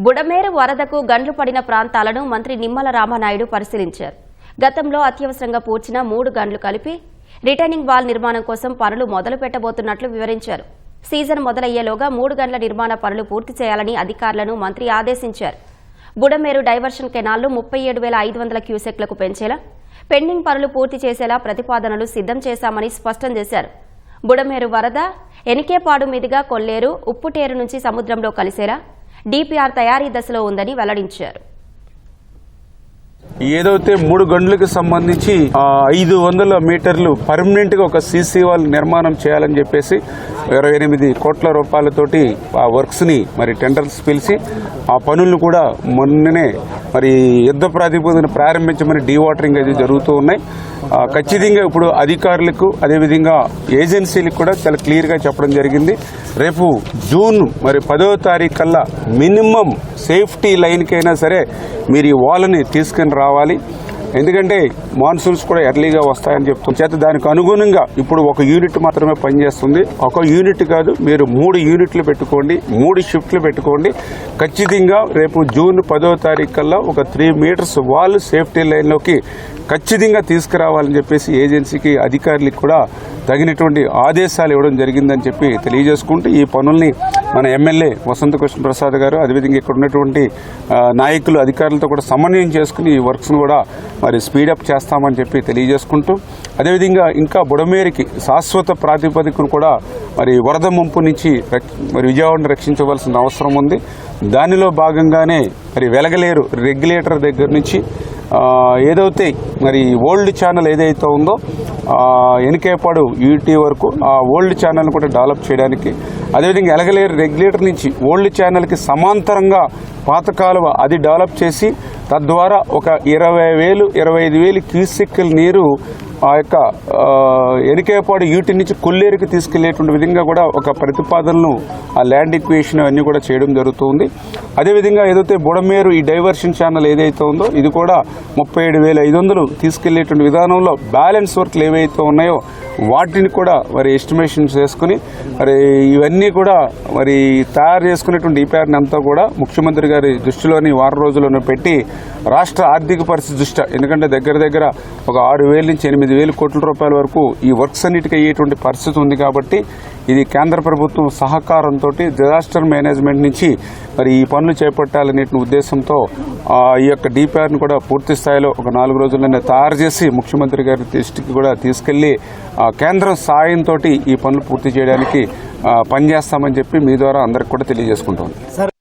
బుడమేరు వరదకు గండ్లు పడిన ప్రాంతాలను మంత్రి నిమ్మల రామనాయుడు పరిశీలించారు. గతంలో అత్యవసరంగా పూడ్చిన మూడు గండ్లు కలిపి రిటైనింగ్ వాల్ నిర్మాణం కోసం పనులు మొదలు పెట్టబోతున్నట్లు వివరించారు. సీజన్ మొదలయ్యేలోగా మూడు గంటల నిర్మాణ పనులు పూర్తి చేయాలని అధికారులను మంత్రి ఆదేశించారు. బుడమేరు డైవర్షన్ కెనాల్ను ముప్పై ఏడు వేల ఐదు వందల క్యూసెక్లకు పెంచేలా పెండింగ్ పనులు పూర్తి చేసేలా ప్రతిపాదనలు సిద్ధం చేశామని స్పష్టం చేశారు. బుడమేరు వరద ఎనికేపాడు మీదుగా కొల్లేరు ఉప్పుటేరు నుంచి సముద్రంలో కలిసేలా డీపీఆర్ తయారీ దశలో ఉందని వెల్లడించారు. ఏదైతే మూడు గంటలకు సంబంధించి ఐదు వందల మీటర్లు పర్మనెంట్గా ఒక సీసీ వాల్ నిర్మాణం చేయాలని చెప్పేసి ఇరవై ఎనిమిది కోట్ల రూపాయలతోటి ఆ వర్క్స్ని మరి టెండర్స్ పిలిచి ఆ పనులను కూడా మొన్ననే మరి యుద్ధ ప్రాతిపదికన ప్రారంభించమని డీవాటరింగ్ అది జరుగుతూ ఉన్నాయి. ఆ, ఖచ్చితంగా ఇప్పుడు అధికారులకు అదేవిధంగా ఏజెన్సీలకు కూడా చాలా క్లియర్గా చెప్పడం జరిగింది. రేపు జూన్ మరి పదో తారీఖు కల్లా మినిమం సేఫ్టీ లైన్కైనా సరే మీరు ఈ వాల్ని తీసుకుని రావాలి. ఎందుకంటే మాన్సూన్స్ కూడా ఎర్లీగా వస్తాయని చెప్తాం చేత దానికి అనుగుణంగా ఇప్పుడు ఒక యూనిట్ మాత్రమే పనిచేస్తుంది. ఒక యూనిట్ కాదు మీరు మూడు యూనిట్లు పెట్టుకోండి మూడు షిఫ్ట్లు పెట్టుకోండి. ఖచ్చితంగా రేపు జూన్ పదో తారీఖు కల్లా ఒక త్రీ మీటర్స్ వాల్ సేఫ్టీ లైన్లోకి ఖచ్చితంగా తీసుకురావాలని చెప్పేసి ఏజెన్సీకి అధికారులకు కూడా తగినటువంటి ఆదేశాలు ఇవ్వడం జరిగిందని చెప్పి తెలియజేసుకుంటూ ఈ పనుల్ని మన ఎమ్మెల్యే వసంత కృష్ణ ప్రసాద్ గారు అదేవిధంగా ఇక్కడ ఉన్నటువంటి నాయకులు అధికారులతో కూడా సమన్వయం చేసుకుని ఈ వర్క్స్ను కూడా మరి స్పీడప్ చేస్తామని చెప్పి తెలియజేసుకుంటూ అదేవిధంగా ఇంకా బుడమేరికి శాశ్వత ప్రాతిపదికను కూడా మరి వరద ముంపు నుంచి మరి విజయవాడను రక్షించవలసిన అవసరం ఉంది. దానిలో భాగంగానే మరి వెలగలేరు రెగ్యులేటర్ దగ్గర నుంచి ఏదైతే మరి ఓల్డ్ ఛానల్ ఏదైతే ఉందో ఎనికేపాడు యూటీ వరకు ఆ ఓల్డ్ ఛానల్ కూడా డెవలప్ చేయడానికి అదేవిధంగా ఎలగలేరు రెగ్యులేటర్ నుంచి ఓల్డ్ ఛానల్కి సమాంతరంగా పాత కాలువ అది డెవలప్ చేసి తద్వారా ఒక ఇరవై వేలు ఇరవై ఐదు వేలు క్యూసెక్కుల నీరు ఆ యొక్క ఎరికేపాడు యూటి నుంచి కొల్లేరుకి తీసుకెళ్ళేటువంటి విధంగా కూడా ఒక ప్రతిపాదనలు ఆ ల్యాండ్ ఈక్వేషన్ అన్నీ కూడా చేయడం జరుగుతుంది. అదేవిధంగా ఏదైతే బుడమేరు ఈ డైవర్షన్ ఛానల్ ఏదైతే ఉందో ఇది కూడా ముప్పై ఏడు వేల ఐదు వందలు తీసుకెళ్ళేటువంటి విధానంలో బ్యాలెన్స్ వర్క్లు ఏవైతే ఉన్నాయో వాటిని కూడా మరి ఎస్టిమేషన్స్ వేసుకుని మరి ఇవన్నీ కూడా మరి తయారు చేసుకునేటువంటి ఈపీఆర్ని అంతా కూడా ముఖ్యమంత్రి గారి దృష్టిలోని వారం రోజుల్లోనే పెట్టి రాష్ట్ర ఆర్థిక పరిస్థితి దృష్ట్యా ఎందుకంటే దగ్గర దగ్గర ఒక ఆరు వేల నుంచి ఎనిమిది వేల కోట్ల రూపాయల వరకు ఈ వర్క్స్ అన్నిటికీ అయ్యేటువంటి పరిస్థితి ఉంది కాబట్టి ఇది కేంద్ర ప్రభుత్వం సహకారంతో డిజాస్టర్ మేనేజ్మెంట్ నుంచి మరి ఈ పనులు చేపట్టాలనే ఉద్దేశంతో ఈ యొక్క డిపిఆర్ని కూడా పూర్తి స్థాయిలో ఒక నాలుగు రోజుల్లోనే తయారు చేసి ముఖ్యమంత్రి గారి దృష్టికి కూడా తీసుకెళ్ళి కేంద్రం సాయంతో ఈ పనులు పూర్తి చేయడానికి పనిచేస్తామని చెప్పి మీ ద్వారా అందరికి కూడా తెలియజేసుకుంటాం